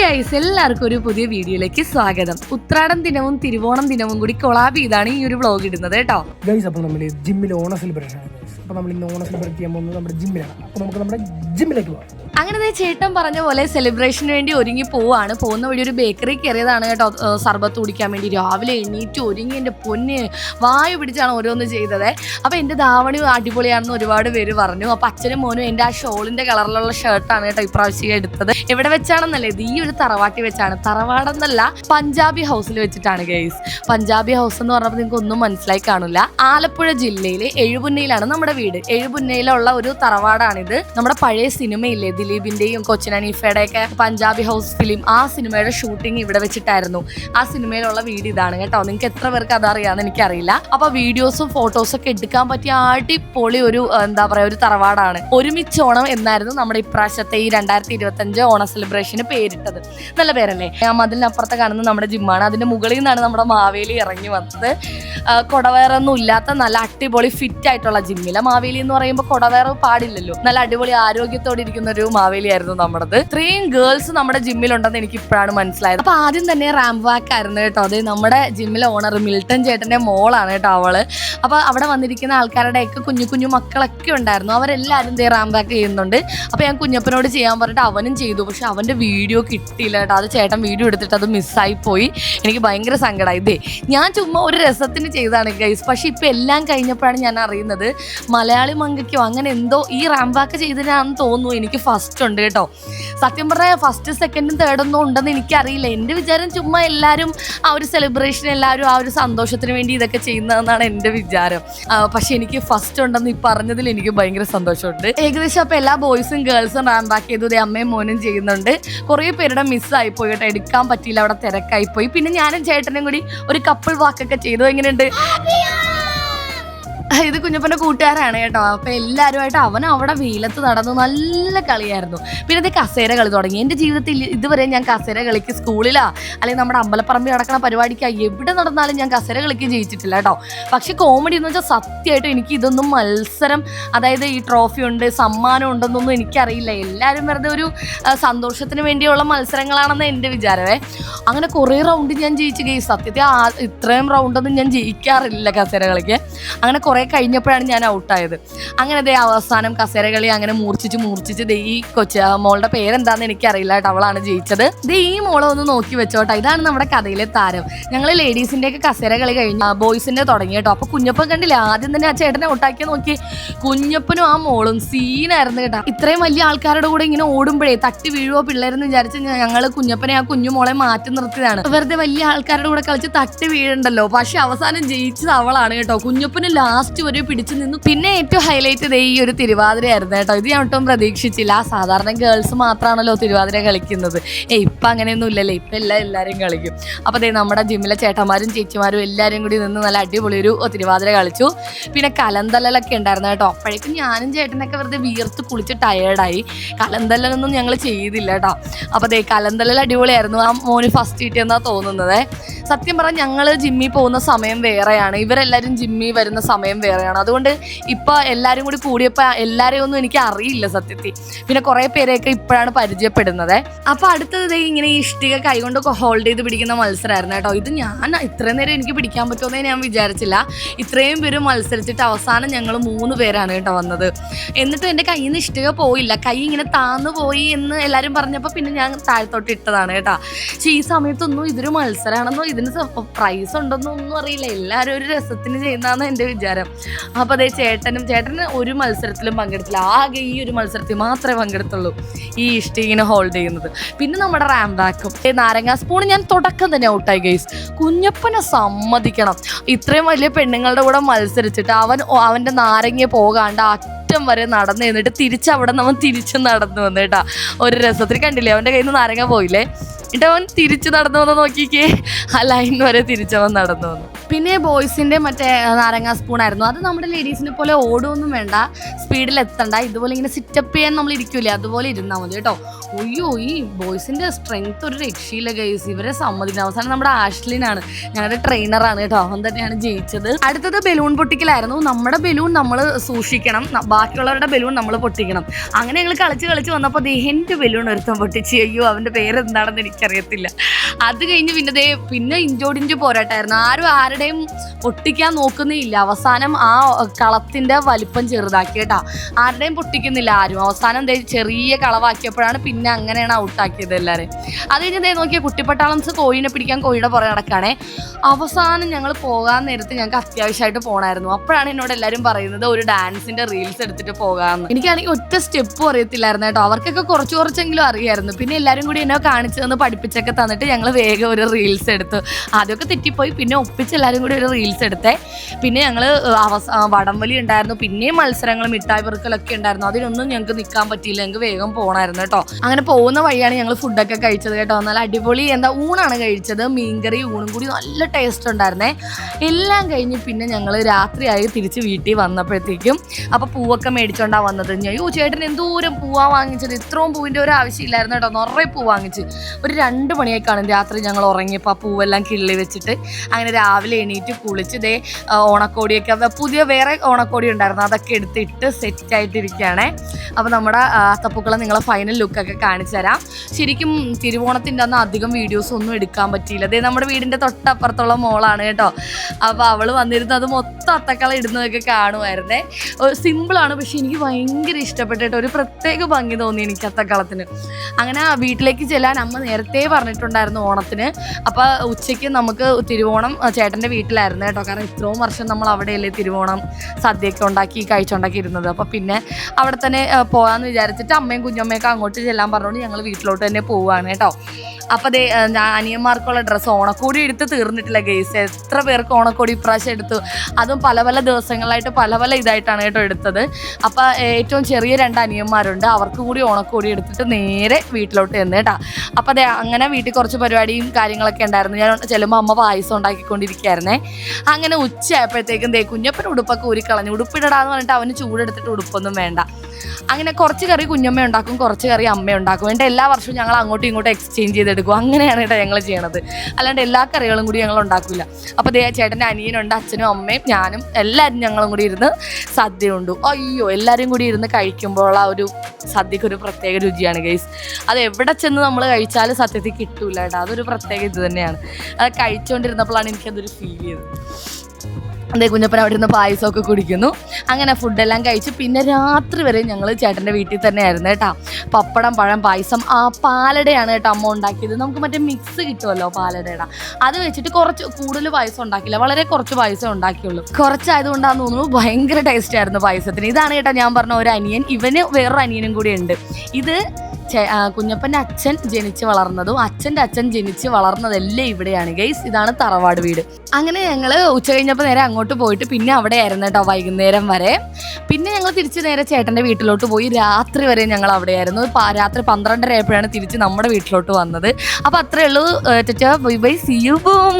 Guys എല്ലാവർക്കും ഒരു പുതിയ വീഡിയോയിലേക്ക് സ്വാഗതം. ഉത്രാടം ദിനവും തിരുവോണം ദിനവും കൂടി കൊളാബ് ചെയ്താണ് ഈ ഒരു വ്ളോഗ് ഇടുന്നത് കേട്ടോ. ഗൈസ് അപ്പോൾ നമ്മൾ ജിമ്മിൽ ഓണ സെലിബ്രേഷൻ ആണ് അപ്പോൾ നമ്മൾ ഇന്ന് ഓണ സെലിബ്രേറ്റ് ചെയ്യാൻ പോകുന്നത് നമ്മുടെ ജിമ്മിലാണ് അപ്പോൾ നമുക്ക് നമ്മുടെ ജിമ്മിലേക്ക് പോകാം. അങ്ങനെ ചേട്ടൻ പറഞ്ഞ പോലെ സെലിബ്രേഷന് വേണ്ടി ഒരുങ്ങി പോവാണ്. പോകുന്ന വഴി ഒരു ബേക്കറി കയറിയതാണ് കേട്ടോ. സർബത്ത് കുടിക്കാൻ വേണ്ടി രാവിലെ എണീറ്റ് ഒരുങ്ങി എന്റെ പൊന്ന് വായു പിടിച്ചാണ് ഓരോന്ന് ചെയ്തത്. അപ്പോൾ എന്റെ ധാവണി അടിപൊളിയാണെന്ന് ഒരുപാട് പേര് പറഞ്ഞു. അപ്പോൾ അച്ഛനും മോനും എന്റെ ആ ഷോളിന്റെ കളറിലുള്ള ഷർട്ടാണ് കേട്ടോ ഇപ്രാവശ്യം എടുത്തത്. എവിടെ വെച്ചാണെന്നല്ലേ? ഈ ഒരു തറവാട്ടി വെച്ചാണ്. തറവാടെന്നല്ല പഞ്ചാബി ഹൗസിൽ വെച്ചിട്ടാണ് ഗൈസ് പഞ്ചാബി ഹൗസ് എന്ന് പറഞ്ഞപ്പോൾ നിങ്ങൾക്ക് ഒന്നും മനസ്സിലായി കാണില്ല. ആലപ്പുഴ ജില്ലയിലെ എഴുപുന്നയിലാണ് നമ്മുടെ വീട്. എഴുപുന്നയിലുള്ള ഒരു തറവാടാണിത്. നമ്മുടെ പഴയ സിനിമയില്ലേ ദിലീപിന്റെയും കൊച്ചിൻ ഒക്കെ പഞ്ചാബി ഹൗസ് ഫിലിം ആ സിനിമയുടെ ഷൂട്ടിംഗ് ഇവിടെ വെച്ചിട്ടായിരുന്നു. ആ സിനിമയിലുള്ള വീട് ഇതാണ് കേട്ടോ. നിങ്ങൾക്ക് എത്ര പേർക്ക് അതറിയാന്ന് എനിക്കറിയില്ല. അപ്പൊ വീഡിയോസും ഫോട്ടോസും ഒക്കെ എടുക്കാൻ പറ്റിയ അടിപൊളി ഒരു എന്താ പറയാ ഒരു തറവാടാണ്. ഒരുമിച്ച് ഓണം എന്നായിരുന്നു നമ്മുടെ ഇപ്രാവശ്യത്തെ ഈ രണ്ടായിരത്തി ഇരുപത്തി അഞ്ച് ഓണ സെലിബ്രേഷന് പേരിട്ടത്. നല്ല പേരല്ലേ? ആ മതിലിനപ്പുറത്ത് കാണുന്നത് നമ്മുടെ ജിമ്മാണ്. അതിന്റെ മുകളിൽ നിന്നാണ് നമ്മുടെ മാവേലി ഇറങ്ങി വന്നത്. ആ, കൊടവേറൊന്നും ഇല്ലാത്ത നല്ല അടിപൊളി ഫിറ്റ് ആയിട്ടുള്ള ജിമ്മില മാവേലി എന്ന് പറയുമ്പോൾ കൊടവേറ പാടില്ലല്ലോ. നല്ല അടിപൊളി ആരോഗ്യത്തോടെ ഇരിക്കുന്ന ഒരു മാവേലി ആയിരുന്നു നമ്മുടേത്. ഇത്രയും ഗേൾസ് നമ്മുടെ ജിമ്മിലുണ്ടെന്ന് എനിക്ക് ഇപ്പോഴാണ് മനസ്സിലായത്. അപ്പൊ ആദ്യം തന്നെ റാമ്പ് വാക്ക് ആയിരുന്നു കേട്ടോ. അത് നമ്മുടെ ജിമ്മിലെ ഓണർ മിൽട്ടൺ ചേട്ടന്റെ മോളാണ് കേട്ടോ അവൾ. അപ്പൊ അവിടെ വന്നിരിക്കുന്ന ആൾക്കാരുടെ ഒക്കെ കുഞ്ഞു കുഞ്ഞു മക്കളൊക്കെ ഉണ്ടായിരുന്നു. അവരെല്ലാവരും റാമ്പ് വാക്ക് ചെയ്യുന്നുണ്ട്. അപ്പൊ ഞാൻ കുഞ്ഞപ്പനോട് ചെയ്യാൻ പറഞ്ഞിട്ട് അവനും ചെയ്തു. പക്ഷെ അവന്റെ വീഡിയോ കിട്ടിയില്ല കേട്ടോ. അത് ചേട്ടൻ വീഡിയോ എടുത്തിട്ട് അത് മിസ്സായി പോയി. എനിക്ക് ഭയങ്കര സങ്കടമായി ഇതേ ഞാൻ ചുമ്മാ ഒരു രസത്തിന് ചെയ്തതാണ് ഗൈസ് പക്ഷെ ഇപ്പം എല്ലാം കഴിഞ്ഞപ്പോഴാണ് ഞാൻ അറിയുന്നത് മലയാളി മങ്കയ്ക്കോ അങ്ങനെ എന്തോ ഈ റാംബാക്ക് ചെയ്തതിനാണെന്ന് തോന്നുന്നു എനിക്ക് ഫസ്റ്റ് ഉണ്ട് കേട്ടോ. സത്യം പറഞ്ഞാൽ ഫസ്റ്റ് സെക്കൻഡും തേർഡൊന്നും ഉണ്ടെന്ന് എനിക്കറിയില്ല. എന്റെ വിചാരം ചുമ്മാ എല്ലാവരും ആ ഒരു സെലിബ്രേഷൻ എല്ലാവരും ആ ഒരു സന്തോഷത്തിന് വേണ്ടി ഇതൊക്കെ ചെയ്യുന്നതെന്നാണ് എന്റെ വിചാരം. പക്ഷെ എനിക്ക് ഫസ്റ്റ് ഉണ്ടെന്ന് ഈ പറഞ്ഞതിൽ എനിക്ക് ഭയങ്കര സന്തോഷമുണ്ട്. ഏകദേശം അപ്പോൾ എല്ലാ ബോയ്സും ഗേൾസും റാംബാക്ക് ചെയ്തു. അമ്മയും മോനും ചെയ്യുന്നുണ്ട്. കുറേ പേരുടെ മിസ്സായി പോയി കേട്ടോ. എടുക്കാൻ പറ്റിയില്ല അവിടെ തിരക്കായി പോയി പിന്നെ ഞാനും ചേട്ടനും കൂടി ഒരു കപ്പിൾ വാക്കൊക്കെ ചെയ്തു. എങ്ങനെയുണ്ട്? ഇത് കുഞ്ഞപ്പന്റെ കൂട്ടുകാരാണ് കേട്ടോ. അപ്പൊ എല്ലാവരുമായിട്ട് അവൻ അവിടെ വീലത്ത് നടന്നു. നല്ല കളിയായിരുന്നു. പിന്നെ ഇത് കസേര കളി തുടങ്ങി. എന്റെ ജീവിതത്തിൽ ഇതുവരെ ഞാൻ കസേര കളിക്ക് സ്കൂളിലാ അല്ലെങ്കിൽ നമ്മുടെ അമ്പലപ്പറമ്പിൽ നടക്കുന്ന പരിപാടിക്കാ എവിടെ നടന്നാലും ഞാൻ കസേര കളിക്ക് ജയിച്ചിട്ടില്ല കേട്ടോ. പക്ഷെ കോമഡി എന്ന് വെച്ചാൽ സത്യമായിട്ട് എനിക്ക് ഇതൊന്നും മത്സരം അതായത് ഈ ട്രോഫി ഉണ്ട് സമ്മാനം ഉണ്ടെന്നൊന്നും എനിക്കറിയില്ല. എല്ലാവരും വെറുതെ ഒരു സന്തോഷത്തിന് വേണ്ടിയുള്ള മത്സരങ്ങളാണെന്ന് എന്റെ വിചാരമേ. അങ്ങനെ കുറേ റൗണ്ട് ഞാൻ ജയിച്ചു ഗെയി സത്യത്തെ ഇത്രയും റൗണ്ടൊന്നും ഞാൻ ജയിക്കാറില്ല കസേര കളിക്ക്. അങ്ങനെ കുറേ കഴിഞ്ഞപ്പോഴാണ് ഞാൻ ഔട്ടായത്. അങ്ങനെ ദേ അവസാനം കസേര കളി അങ്ങനെ മൂർച്ഛിച്ച് മൂർച്ഛിച്ച് ദേ ഈ കൊച്ച മോളുടെ പേരെന്താന്ന് എനിക്കറിയില്ല കേട്ടോ അവളാണ് ജയിച്ചത്. ദേ ഈ മോളെ ഒന്ന് നോക്കി വെച്ചോട്ടെ ഇതാണ് നമ്മുടെ കഥയിലെ താരം. ഞങ്ങൾ ലേഡീസിന്റെ ഒക്കെ കസേര കളി കഴിഞ്ഞ ബോയ്സിന്റെ തുടങ്ങി കേട്ടോ. അപ്പൊ കുഞ്ഞപ്പൻ കണ്ടില്ല ആദ്യം തന്നെ ആ ചേട്ടനെ ഔട്ടാക്കി നോക്കി. കുഞ്ഞപ്പനും ആ മോളും സീനായിരുന്നു കേട്ടോ. ഇത്രയും വലിയ ആൾക്കാരുടെ കൂടെ ഇങ്ങനെ ഓടുമ്പോഴേ തട്ടി വീഴുവോ പിള്ളേരെന്ന് വിചാരിച്ച് ഞങ്ങൾ കുഞ്ഞപ്പനെ ആ കുഞ്ഞു മോളെ മാറ്റി നിർത്തിയതാണ്. വെറുതെ വലിയ ആൾക്കാരുടെ കൂടെ കളിച്ച് തട്ടി വീഴണ്ടല്ലോ. പക്ഷെ അവസാനം ജയിച്ചത് അവളാണ് കേട്ടോ. കുഞ്ഞപ്പന് ലാസ്റ്റ് വരെ പിടിച്ചു നിന്നു. പിന്നെ ഏറ്റവും ഹൈലൈറ്റ് ചെയ്ത ഈ ഒരു തിരുവാതിരയായിരുന്നു കേട്ടോ. ഇത് ഞാൻ ഒട്ടും പ്രതീക്ഷിച്ചില്ല. സാധാരണ ഗേൾസ് മാത്രമാണല്ലോ തിരുവാതിര കളിക്കുന്നത്. ഏ ഇപ്പം അങ്ങനെയൊന്നും ഇല്ലല്ലേ. ഇപ്പം എല്ലാം എല്ലാവരും കളിക്കും. അപ്പോൾ അതേ നമ്മുടെ ജിമ്മിലെ ചേട്ടന്മാരും ചേച്ചിമാരും എല്ലാവരും കൂടി നിന്ന് നല്ല അടിപൊളി ഒരു തിരുവാതിര കളിച്ചു. പിന്നെ കലന്തല്ലലൊക്കെ ഉണ്ടായിരുന്നു കേട്ടോ. അപ്പോഴേക്കും ഞാനും ചേട്ടനൊക്കെ വെറുതെ വീർത്ത് കുളിച്ച് ടയേർഡായി കലന്തല്ലലൊന്നും ഞങ്ങൾ ചെയ്തില്ല കേട്ടോ. അപ്പോൾ അതേ കലന്തല്ലൽ അടിപൊളിയായിരുന്നു. ആ മോന് ഫസ്റ്റ് കിട്ടിയെന്നാണ് തോന്നുന്നത്. സത്യം പറഞ്ഞാൽ ഞങ്ങൾ ജിമ്മിൽ പോകുന്ന സമയം വേറെയാണ്. ഇവരെല്ലാവരും ജിമ്മിൽ വരുന്ന സമയം വേറെയാണ്. അതുകൊണ്ട് ഇപ്പൊ എല്ലാരും കൂടി കൂടിയപ്പോ എല്ലാരെയും ഒന്നും എനിക്ക് അറിയില്ല സത്യത്തിൽ. പിന്നെ കുറെ പേരെയൊക്കെ ഇപ്പോഴാണ് പരിചയപ്പെടുന്നത്. അപ്പൊ അടുത്തത് ഇങ്ങനെ ഈ ഇഷ്ടിക കൈകൊണ്ട് ഹോൾഡ് ചെയ്ത് പിടിക്കുന്ന മത്സരമായിരുന്നു കേട്ടോ. ഇത് ഞാൻ ഇത്രയും നേരം എനിക്ക് പിടിക്കാൻ പറ്റുമെന്നേ ഞാൻ വിചാരിച്ചില്ല. ഇത്രയും പേര് മത്സരിച്ചിട്ട് അവസാനം ഞങ്ങൾ മൂന്ന് പേരാണ് കേട്ടോ വന്നത്. എന്നിട്ട് എന്റെ കയ്യിൽ നിന്ന് ഇഷ്ടിക പോയില്ല. കൈ ഇങ്ങനെ താന്നു പോയി എന്ന് എല്ലാവരും പറഞ്ഞപ്പോൾ പിന്നെ ഞാൻ താഴത്തോട്ട് ഇട്ടതാണ് കേട്ടോ. പക്ഷേ ഈ സമയത്തൊന്നും ഇതൊരു മത്സരമാണെന്നോ ഇതിന് പ്രൈസ് ഉണ്ടെന്നോ ഒന്നും അറിയില്ല. എല്ലാവരും ഒരു രസത്തിന് ചെയ്യുന്നതാണ് എന്റെ വിചാരം. അപ്പോൾ അതേ ചേട്ടനും ചേട്ടന് ഒരു മത്സരത്തിലും പങ്കെടുത്തില്ല. ആകെ ഈ ഒരു മത്സരത്തിൽ മാത്രമേ പങ്കെടുത്തുള്ളൂ ഈ ഇഷ്ടി ഇങ്ങനെ ഹോൾഡ് ചെയ്യുന്നത്. പിന്നെ നമ്മുടെ റാംബാക്കും നാരങ്ങ സ്പൂൺ ഞാൻ തുടക്കം തന്നെ ഔട്ടായി ഗൈസ് കുഞ്ഞപ്പനെ സമ്മതിക്കണം. ഇത്രയും വലിയ പെണ്ണുങ്ങളുടെ കൂടെ മത്സരിച്ചിട്ട് അവൻ അവന്റെ നാരങ്ങ പോകാണ്ട് അറ്റം വരെ നടന്നു എന്നിട്ട് തിരിച്ച് അവിടെ നമ്മൾ തിരിച്ച് നടന്നു വന്നു കേട്ടാ. ഒരു രസത്തിൽ കണ്ടില്ലേ? അവന്റെ കയ്യിൽ നിന്ന് നാരങ്ങ പോയില്ലേ? എന്നിട്ട് തിരിച്ചു നടന്നു വന്ന് നോക്കിക്കേ. ആ ലൈൻ വരെ തിരിച്ചവൻ നടന്നു വന്നു. പിന്നെ ബോയ്സിന്റെ മറ്റേ നാരങ്ങ സ്പൂൺ ആയിരുന്നു. അത് നമ്മുടെ ലേഡീസിനെ പോലെ ഓടുമൊന്നും വേണ്ട. സ്പീഡിൽ എത്തണ്ട. ഇതുപോലെ ഇങ്ങനെ സിറ്റപ്പ് ചെയ്യാൻ നമ്മൾ ഇരിക്കൂലേ. അതുപോലെ ഇരുന്നാൽ മതി കേട്ടോ. ഒയ്യോ ഈ ബോയ്സിന്റെ സ്ട്രെങ്ത് ഒരു രക്ഷയില്ല ഗൈസ് ഇവരെ സമ്മതിക്കുന്ന അവസാനം നമ്മുടെ ആഷ്ലിനാണ് ഞങ്ങളുടെ ട്രെയിനറാണ് കേട്ടോ. അവൻ തന്നെയാണ് ജയിച്ചത്. അടുത്തത് ബലൂൺ പൊട്ടിക്കലായിരുന്നു. നമ്മുടെ ബലൂൺ നമ്മൾ സൂക്ഷിക്കണം. ബാക്കിയുള്ളവരുടെ ബലൂൺ നമ്മൾ പൊട്ടിക്കണം. അങ്ങനെ ഞങ്ങൾ കളിച്ച് കളിച്ച് വന്നപ്പോൾ ദേഹന്റെ ബലൂൺ ഒരുത്തം പൊട്ടിച്ച്. അയ്യോ അവന്റെ പേരെന്താണെന്ന് എനിക്ക് എനിക്കറിയത്തില്ല. അത് കഴിഞ്ഞ് പിന്നെ ദേ പിന്നെ ഇഞ്ചോടിഞ്ച് പോരാട്ടായിരുന്നു ആരും ആരുടെയും പൊട്ടിക്കാൻ നോക്കുന്നേയില്ല അവസാനം ആ കളത്തിന്റെ വലിപ്പം ചെറുതാക്കി കേട്ടാ. ആരുടെയും പൊട്ടിക്കുന്നില്ല ആരും. അവസാനം ദേ ചെറിയ കളവാക്കിയപ്പോഴാണ് പിന്നെ അങ്ങനെയാണ് ഔട്ടാക്കിയത് എല്ലാവരും അത് കഴിഞ്ഞ് ദേ നോക്കിയ കുട്ടിപ്പട്ടാളംസ് കോഴിനെ പിടിക്കാൻ കോഴിയുടെ പുറകെ നടക്കുകയാണെ. അവസാനം ഞങ്ങൾ പോകാൻ നേരത്ത് ഞങ്ങൾക്ക് അത്യാവശ്യമായിട്ട് പോകണമായിരുന്നു അപ്പോഴാണ് എന്നോട് എല്ലാവരും പറയുന്നത് ഒരു ഡാൻസിന്റെ റീൽസ് എടുത്തിട്ട് പോകാമെന്ന് എനിക്കാണെങ്കിൽ ഒറ്റ സ്റ്റെപ്പും അറിയത്തില്ലായിരുന്നു കേട്ടോ. അവർക്കൊക്കെ കുറച്ച് കുറച്ചെങ്കിലും അറിയായിരുന്നു. പിന്നെ എല്ലാവരും കൂടി എന്നെ കാണിച്ചു തന്ന് പഠിപ്പിച്ചൊക്കെ തന്നിട്ട് ഞങ്ങൾ വേഗം ഒരു റീൽസ് എടുത്തു. ആദ്യമൊക്കെ തെറ്റിപ്പോയി പിന്നെ ഒപ്പിച്ച് എല്ലാവരും കൂടി ഒരു റീൽസ് എടുത്തേ. പിന്നെ ഞങ്ങൾ അവസ വടംവലി ഉണ്ടായിരുന്നു പിന്നെയും മത്സരങ്ങൾ മിഠായി പെറുക്കലൊക്കെ ഉണ്ടായിരുന്നു. അതിനൊന്നും ഞങ്ങൾക്ക് നിൽക്കാൻ പറ്റിയില്ല ഞങ്ങൾക്ക് വേഗം പോകണമായിരുന്നു കേട്ടോ. അങ്ങനെ പോകുന്ന വഴിയാണ് ഞങ്ങൾ ഫുഡൊക്കെ കഴിച്ചത് കേട്ടോ. നല്ല അടിപൊളി എന്താ ഊണാണ് കഴിച്ചത്. മീൻകറി ഊണും കൂടി നല്ല ടേസ്റ്റ് ഉണ്ടായിരുന്നേ. എല്ലാം കഴിഞ്ഞ് പിന്നെ ഞങ്ങൾ രാത്രിയായി തിരിച്ച് വീട്ടിൽ വന്നപ്പോഴത്തേക്കും അപ്പോൾ പൂവൊക്കെ മേടിച്ചോണ്ടാണ് വന്നത്. ഞാൻ യോ ചേട്ടൻ എന്തോരം പൂവാ വാങ്ങിച്ചത്. ഇത്രയും പൂവിന്റെ ഒരു ആവശ്യമില്ലായിരുന്നു കേട്ടോ. നിറയെ പൂ വാങ്ങിച്ച്. ഒരു രണ്ട് മണിയായി കാണും രാത്രി ഞങ്ങൾ ഉറങ്ങിയപ്പോൾ ആ പൂവെല്ലാം കിള്ളി വെച്ചിട്ട് അങ്ങനെ രാവിലെ എണീറ്റ് കുളിച്ച് ദേ ഓണക്കോടിയൊക്കെ പുതിയ വേറെ ഓണക്കോടി ഉണ്ടായിരുന്നു. അതൊക്കെ എടുത്തിട്ട് സെറ്റ് ആയിട്ടിരിക്കുകയാണേ. അപ്പോൾ നമ്മുടെ അത്തപ്പൂക്കളെ അത്തപ്പൂക്കളം നിങ്ങളെ ഫൈനൽ ലുക്കൊക്കെ കാണിച്ചു തരാം. ശരിക്കും തിരുവോണത്തിന്റെ അന്ന് അധികം വീഡിയോസ് ഒന്നും എടുക്കാൻ പറ്റിയില്ല. അതേ നമ്മുടെ വീടിന്റെ തൊട്ടപ്പുറത്തുള്ള മോളാണ് കേട്ടോ. അപ്പോൾ അവൾ വന്നിരുന്നത് അത് മൊത്തം അത്തക്കള ഇടുന്നതൊക്കെ കാണുമായിരുന്നേ. സിമ്പിളാണ് പക്ഷെ എനിക്ക് ഭയങ്കര ഇഷ്ടപ്പെട്ടിട്ട് ഒരു പ്രത്യേക ഭംഗി തോന്നി എനിക്ക് അത്തക്കളത്തിന്. അങ്ങനെ വീട്ടിലേക്ക് ചെല്ലാൻ അമ്മ നേരത്തെ പറഞ്ഞിട്ടുണ്ടായിരുന്നു ഓണത്തിന്. അപ്പോൾ ഉച്ചയ്ക്ക് നമുക്ക് തിരുവോണം ചേട്ടന്റെ വീട്ടിലായിരുന്നു കേട്ടോ. കാരണം ഇത്രയും വർഷം നമ്മൾ അവിടെയല്ലേ തിരുവോണം സദ്യയൊക്കെ ഉണ്ടാക്കി കഴിച്ചുണ്ടാക്കി ഇരുന്നത്. അപ്പോൾ പിന്നെ അവിടെ തന്നെ പോകാന്ന് വിചാരിച്ചിട്ട് അമ്മയും കുഞ്ഞമ്മയൊക്കെ അങ്ങോട്ട് ചെല്ലാൻ പറഞ്ഞുകൊണ്ട് ഞങ്ങൾ വീട്ടിലോട്ട് തന്നെ പോവുകയാണ് കേട്ടോ. ദേ ഞാൻ അനിയന്മാർക്കുള്ള ഡ്രസ്സ് ഓണക്കോടി എടുത്ത് തീർന്നിട്ടില്ല ഗെയ്സ് എത്ര പേർക്ക് ഓണക്കോടി ഇപ്രാവശ്യം എടുത്തു? അതും പല പല ദിവസങ്ങളായിട്ട് പല പല ഇതായിട്ടാണ് കേട്ടോ എടുത്തത്. അപ്പൊ ഏറ്റവും ചെറിയ രണ്ട് അനിയന്മാരുണ്ട്. അവർക്കും കൂടി ഓണക്കോടി എടുത്തിട്ട് നേരെ വീട്ടിലോട്ട് ചെന്ന് കേട്ടാ. അപ്പൊ അതെ അങ്ങനെ വീട്ടിൽ കുറച്ച് പരിപാടിയും കാര്യങ്ങളൊക്കെ ഉണ്ടായിരുന്നു. ഞാൻ ചെല്ലുമ്പോൾ അമ്മ പായസം ഉണ്ടാക്കിക്കൊണ്ടിരിക്കുകയായിരുന്നേ അങ്ങനെ ഉച്ചയായപ്പോഴത്തേക്കും ദേ കുഞ്ഞപ്പൻ ഉടുപ്പൊക്കെ ഊരിക്കളഞ്ഞു. ഉടുപ്പിടടാന്ന് പറഞ്ഞിട്ട് അവന് ചൂടെടുത്തിട്ട് ഉടുപ്പൊന്നും വേണ്ട. അങ്ങനെ കുറച്ച് കറി കുഞ്ഞമ്മ ഉണ്ടാക്കും കുറച്ച് കറി അമ്മ ഉണ്ടാക്കും. എന്നിട്ട് എല്ലാ വർഷവും ഞങ്ങൾ അങ്ങോട്ടും ഇങ്ങോട്ടും എക്സ്ചേഞ്ച് ചെയ്തെടുക്കും. അങ്ങനെയാണ് കേട്ടോ ഞങ്ങൾ ചെയ്യണത്. അല്ലാണ്ട് എല്ലാ കറികളും കൂടി ഞങ്ങൾ ഉണ്ടാക്കില്ല അപ്പോൾ ദേ ചേട്ടന്റെ അനിയനുണ്ട് അച്ഛനും അമ്മയും ഞാനും എല്ലാവരും ഞങ്ങളും കൂടി ഇരുന്ന് സദ്യ ഉണ്ടു അയ്യോ എല്ലാവരും കൂടി ഇരുന്ന് കഴിക്കുമ്പോൾ ആ ഒരു സദ്യക്ക് ഒരു പ്രത്യേക രുചിയാണ് ഗൈസ് അത് എവിടെ ചെന്ന് നമ്മൾ കഴിച്ചാലും സത്യത്തിൽ കിട്ടൂല കേട്ടോ. അതൊരു പ്രത്യേക ഇത് തന്നെയാണ്. അത് കഴിച്ചുകൊണ്ടിരുന്നപ്പോഴാണ് എനിക്കതൊരു ഫീൽ ചെയ്തത്. അതേ കുഞ്ഞപ്പൻ അവിടെ ഇരുന്ന് പായസമൊക്കെ കുടിക്കുന്നു. അങ്ങനെ ഫുഡെല്ലാം കഴിച്ച്. പിന്നെ രാത്രി വരെ ഞങ്ങൾ ചേട്ടന്റെ വീട്ടിൽ തന്നെയായിരുന്നു കേട്ടോ. പപ്പടം പഴം പായസം ആ പാലടയാണ് കേട്ടോ അമ്മ ഉണ്ടാക്കിയത്. നമുക്ക് മറ്റേ മിക്സ് കിട്ടുമല്ലോ പാലടയുടെ. അത് വെച്ചിട്ട് കുറച്ച് കൂടുതൽ പായസം ഉണ്ടാക്കില്ല. വളരെ കുറച്ച് പായസം ഉണ്ടാക്കിയുള്ളൂ. കുറച്ചായതുകൊണ്ടാന്ന് തോന്നുന്നു ഭയങ്കര ടേസ്റ്റ് ആയിരുന്നു പായസത്തിന്. ഇതാണ് കേട്ടോ ഞാൻ പറഞ്ഞ ഒരു അനിയൻ. ഇവന് വേറൊരു അനിയനും കൂടി ഉണ്ട്. ഇത് കുഞ്ഞപ്പന്റെ അച്ഛൻ ജനിച്ച് വളർന്നതും അച്ഛന്റെ അച്ഛൻ ജനിച്ച് വളർന്നതെല്ലാം ഇവിടെയാണ് ഗൈസ്. ഇതാണ് തറവാട് വീട്. അങ്ങനെ ഞങ്ങൾ ഉച്ച കഴിഞ്ഞപ്പോൾ നേരെ അങ്ങോട്ട് പോയിട്ട് പിന്നെ അവിടെ ആയിരുന്നു കേട്ടോ വൈകുന്നേരം വരെ. പിന്നെ ഞങ്ങൾ തിരിച്ച് നേരെ ചേട്ടന്റെ വീട്ടിലോട്ട് പോയി. രാത്രി വരെ ഞങ്ങൾ അവിടെ ആയിരുന്നു രാത്രി പന്ത്രണ്ടര ആയപ്പോഴാണ് തിരിച്ച് നമ്മുടെ വീട്ടിലോട്ട് വന്നത്. അപ്പോൾ അത്രയേ ഉള്ളൂ. ചേച്ചാ bye bye see you boom